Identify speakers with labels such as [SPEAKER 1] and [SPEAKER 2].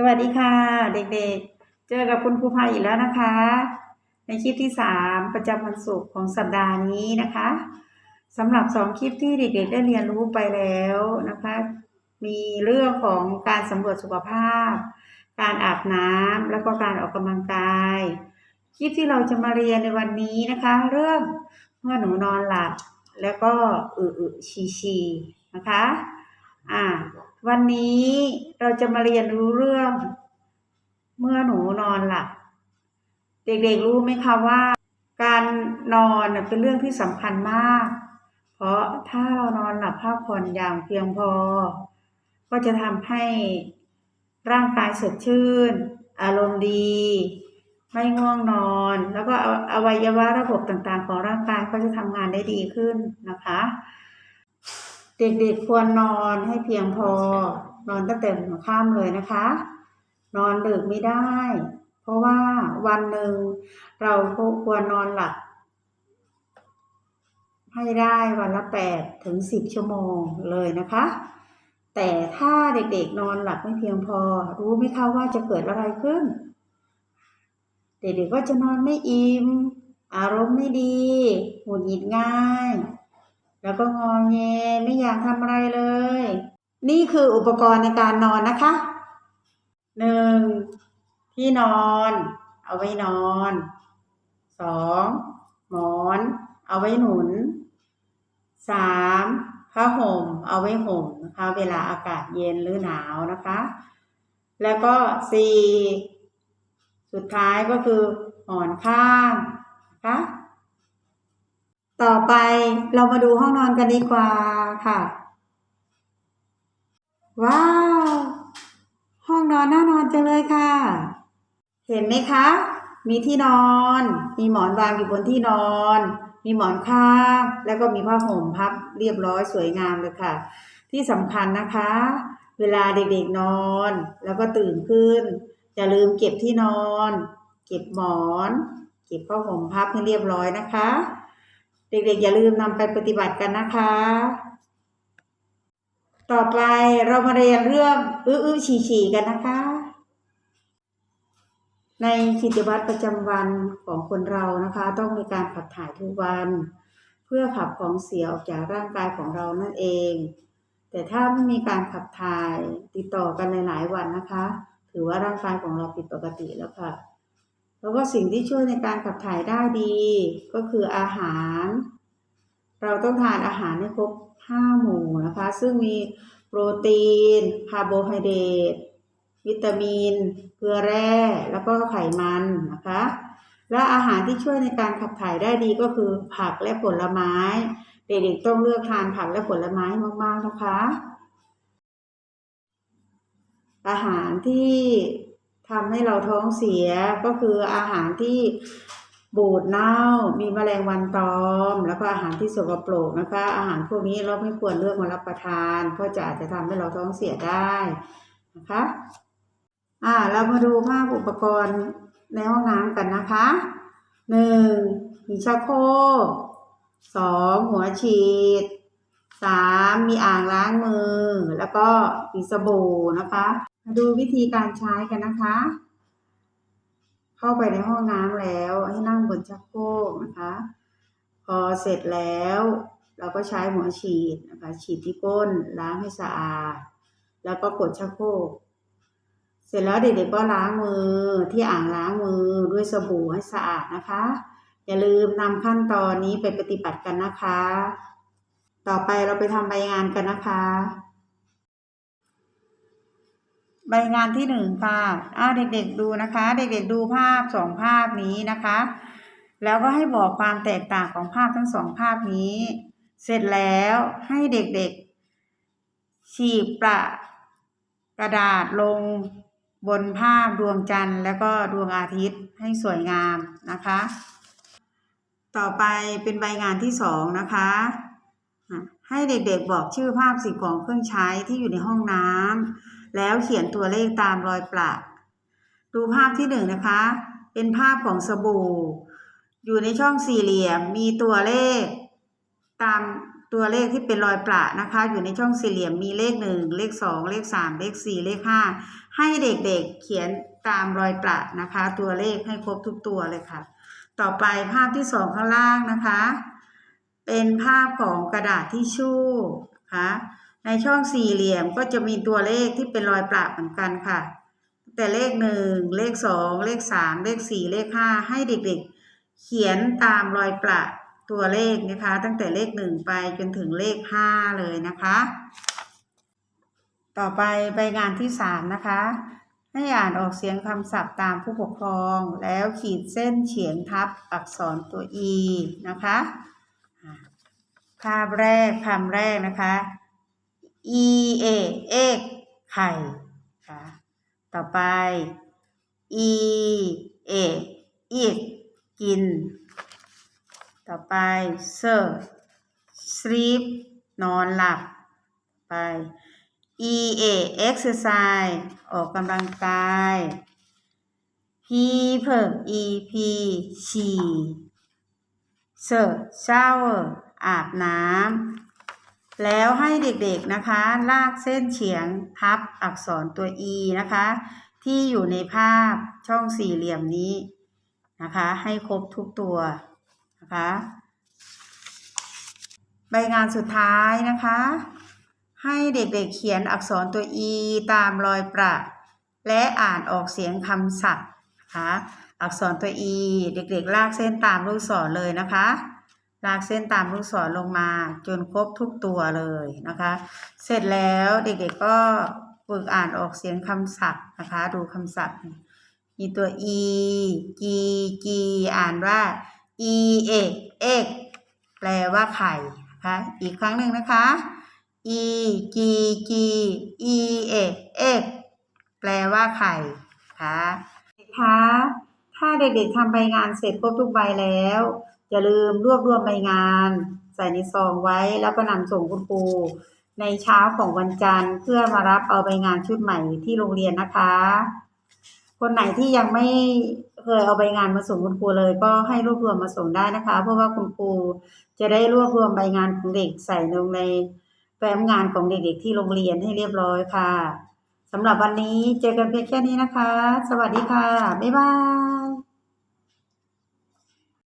[SPEAKER 1] สวัสดีค่ะ เด็กๆ เจอกับคุณครูพายอีกแล้วนะคะ ในคลิปที่ 3 ประจำวันศุกร์ของสัปดาห์นี้นะคะสำหรับ 2 คลิปที่เด็กๆ ได้เรียนรู้ไปแล้วนะคะ มีเรื่องของการสำรวจสุขภาพ การอาบน้ำแล้วก็การออกกำลังกาย คลิปที่เราจะมาเรียนในวันนี้นะคะ เรื่องเมื่อหนูนอนหลับแล้วก็อึอึชีชีนะคะ อ่า วันนี้เราจะมาเรียนรู้เรื่อง เมื่อหนูนอนหลับ เด็กๆรู้ไหมคะว่า การนอนเป็นเรื่องที่สำคัญมาก เพราะถ้าเรานอนหลับพักผ่อนอย่างเพียงพอ ก็จะทำให้ร่างกายสดชื่น อารมณ์ดี ไม่ง่วงนอน แล้วก็อวัยวะระบบต่างๆ ของร่างกายก็จะทำงานได้ดีขึ้นนะคะ เด็กๆควรนอนให้เพียงพอ นอนตั้งแต่หัวค่ำเลยนะคะ นอนดึกไม่ได้ เพราะว่าวันหนึ่งเราควรนอนหลับให้ได้วันละแปดถึงสิบชั่วโมงเลยนะคะ แต่ถ้าเด็กๆนอนหลับไม่เพียงพอ รู้ไหมคะว่าจะเกิดอะไรขึ้น เด็กๆก็จะนอนไม่อิ่มอารมณ์ไม่ดีหงุดหงิดง่าย แล้วก็งอแงไม่อยากทำอะไรเลย นี่คืออุปกรณ์ในการนอนนะคะหนึ่งที่นอน เอาไว้นอนสองหมอน เอาไว้หนุนสามผ้าห่ม เอาไว้ห่มนะคะ เวลาอากาศเย็นหรือหนาวนะคะ แล้วก็สี่สุดท้ายก็คือหมอนข้างนะคะ ต่อไปเรามาดูห้องนอนกันดีกว่าค่ะ ว้าว ห้องนอนน่านอนจังเลยค่ะ เห็นไหมคะ มีที่นอน มีหมอนวางอยู่บนที่นอน มีหมอนข้างแล้วก็มีผ้าห่มพับเรียบร้อยสวยงามเลยค่ะ ที่สำคัญนะคะ เวลาเด็กๆนอน แล้วก็ตื่นขึ้น อย่าลืมเก็บที่นอน เก็บหมอน เก็บผ้าห่มพับให้เรียบร้อยนะคะ เด็กๆ อย่าลืมนำไปปฏิบัติกันนะคะ ต่อไปเรามาเรียนเรื่องอื้ออื้อฉี่ฉี่กันนะคะ ในกิจวัตรประจำวันของคนเรานะคะ ต้องมีการขับถ่ายทุกวัน เพื่อขับของเสียออกจากร่างกายของเรานั่นเอง แต่ถ้าไม่มีการขับถ่ายติดต่อกันหลายๆวันนะคะ ถือว่าร่างกายของเราผิดปกติแล้วค่ะ แล้วก็สิ่งที่ช่วยในการขับถ่ายได้ดี ก็คืออาหาร เราต้องทานอาหารให้ครบห้าหมู่นะคะ ซึ่งมีโปรตีน คาร์โบไฮเดรตวิตามิน เกลือแร่ แล้วก็ไขมันนะคะ และอาหารที่ช่วยในการขับถ่ายได้ดีก็คือผักและผลไม้ เด็กๆต้องเลือกทานผักและผลไม้มากๆนะคะ อาหารที่ ทำให้เราท้องเสียก็คืออาหารที่บูดเน่า มีแมลงวันตอม แล้วก็อาหารที่สกปรกนะคะ อาหารพวกนี้เราไม่ควรเลือกมารับประทาน เพราะจะอาจจะทำให้เราท้องเสียได้นะคะ อ่า เรามาดูภาพอุปกรณ์ในห้องน้ำกันนะคะหนึ่งมีชักโครกสองหัวฉีด สามมีอ่างล้างมือ แล้วก็มีสบู่นะคะ มาดูวิธีการใช้กันนะคะ เข้าไปในห้องน้ำแล้วให้นั่งบนชักโครกนะคะ พอเสร็จแล้ว เราก็ใช้หัวฉีดนะคะฉีดที่ก้นล้างให้สะอาด แล้วก็กดชักโครกเสร็จแล้วเด็กๆก็ล้างมือที่อ่างล้างมือด้วยสบู่ให้สะอาดนะคะ อย่าลืมนำขั้นตอนนี้ไปปฏิบัติกันนะคะ ต่อไปเราไปทำใบงานกันนะคะ ใบงานที่หนึ่งค่ะอ้าเด็กๆดูนะคะ เด็กๆดูภาพสองภาพนี้นะคะ แล้วก็ให้บอกความแตกต่างของภาพทั้งสองภาพนี้ เสร็จแล้วให้เด็กๆ ฉีกประกระดาษลงบนภาพดวงจันทร์แล้วก็ดวงอาทิตย์ให้สวยงามนะคะ ต่อไปเป็นใบงานที่สองนะคะ ให้เด็กๆบอกชื่อภาพสิ่งของเครื่องใช้ที่อยู่ในห้องน้ำแล้วเขียนตัวเลขตามรอยประดูภาพที่หนึ่งนะคะ เป็นภาพของสบู่ อยู่ในช่องสี่เหลี่ยมมีตัวเลข ตามตัวเลขที่เป็นรอยประนะคะ อยู่ในช่องสี่เหลี่ยมมีเลขหนึ่งเลขสองเลขสามเลขสี่เลขห้าให้เด็กๆเขียนตามรอยประนะคะ ตัวเลขให้ครบทุกตัวเลยค่ะ ต่อไปภาพที่สองข้างล่างนะคะ เป็นภาพของกระดาษทิชชู่นะคะในช่องสี่เหลี่ยมก็จะมีตัวเลขที่เป็นรอยประเหมือนกันค่ะ แต่เลขหนึ่งเลขสองเลขสามเลขสี่เลขห้าให้เด็กๆ เขียนตามรอยประตัวเลขนะคะ ตั้งแต่เลขหนึ่งไปจนถึงเลขห้าเลยนะคะ ต่อไปใบงานที่สามนะคะ ให้อ่านออกเสียงคำศัพท์ตามผู้ปกครอง แล้วขีดเส้นเฉียงทับอักษรตัว e นะคะ ภาพแรกคำแรกนะคะ e a เอกไข่ค่ะต่อไป e a อีกกิน ต่อไป s e sleep นอนหลับไป e a exercise ออกกำลังกาย p เพิ่ม e p ฉี่ s shower อาบน้ำแล้วให้เด็กๆนะคะ ลากเส้นเฉียงทับอักษรตัว e นะคะ ที่อยู่ในภาพช่องสี่เหลี่ยมนี้นะคะ ให้ครบทุกตัวนะคะ ใบงานสุดท้ายนะคะ ให้เด็กๆเขียนอักษรตัว e ตามรอยประ และอ่านออกเสียงคำศัพท์นะคะอักษรตัว e เด็กๆ ลากเส้นตามลูกศรเลยนะคะ ลากเส้นตามลูกศรลงมาจนครบทุกตัวเลยนะคะ เสร็จแล้วเด็กๆก็ฝึกอ่านออกเสียงคำศัพท์นะคะ ดูคำศัพท์ มีตัว e g g อ่านว่า e เอกเอกแปลว่าไข่นะคะอีกครั้งหนึ่งนะคะ e g g e เอกเอกแปลว่าไข่ค่ะคะถ้าเด็กๆทำใบงานเสร็จครบทุกใบแล้ว อย่าลืมรวบรวมใบงาน ใส่ในซองไว้แล้วก็นำส่งคุณครูในเช้าของวันจันทร์เพื่อมารับเอาใบงานชุดใหม่ที่โรงเรียนนะคะ คนไหนที่ยังไม่เคยเอาใบงานมาส่งคุณครูเลย ก็ให้รวบรวมมาส่งได้นะคะ เพราะว่าคุณครูจะได้รวบรวมใบงานของเด็กใส่ลงในแฟ้มงานของเด็กๆที่โรงเรียนให้เรียบร้อยค่ะสำหรับวันนี้เจอกันเพียงแค่นี้นะคะ สวัสดีค่ะ บ๊ายบาย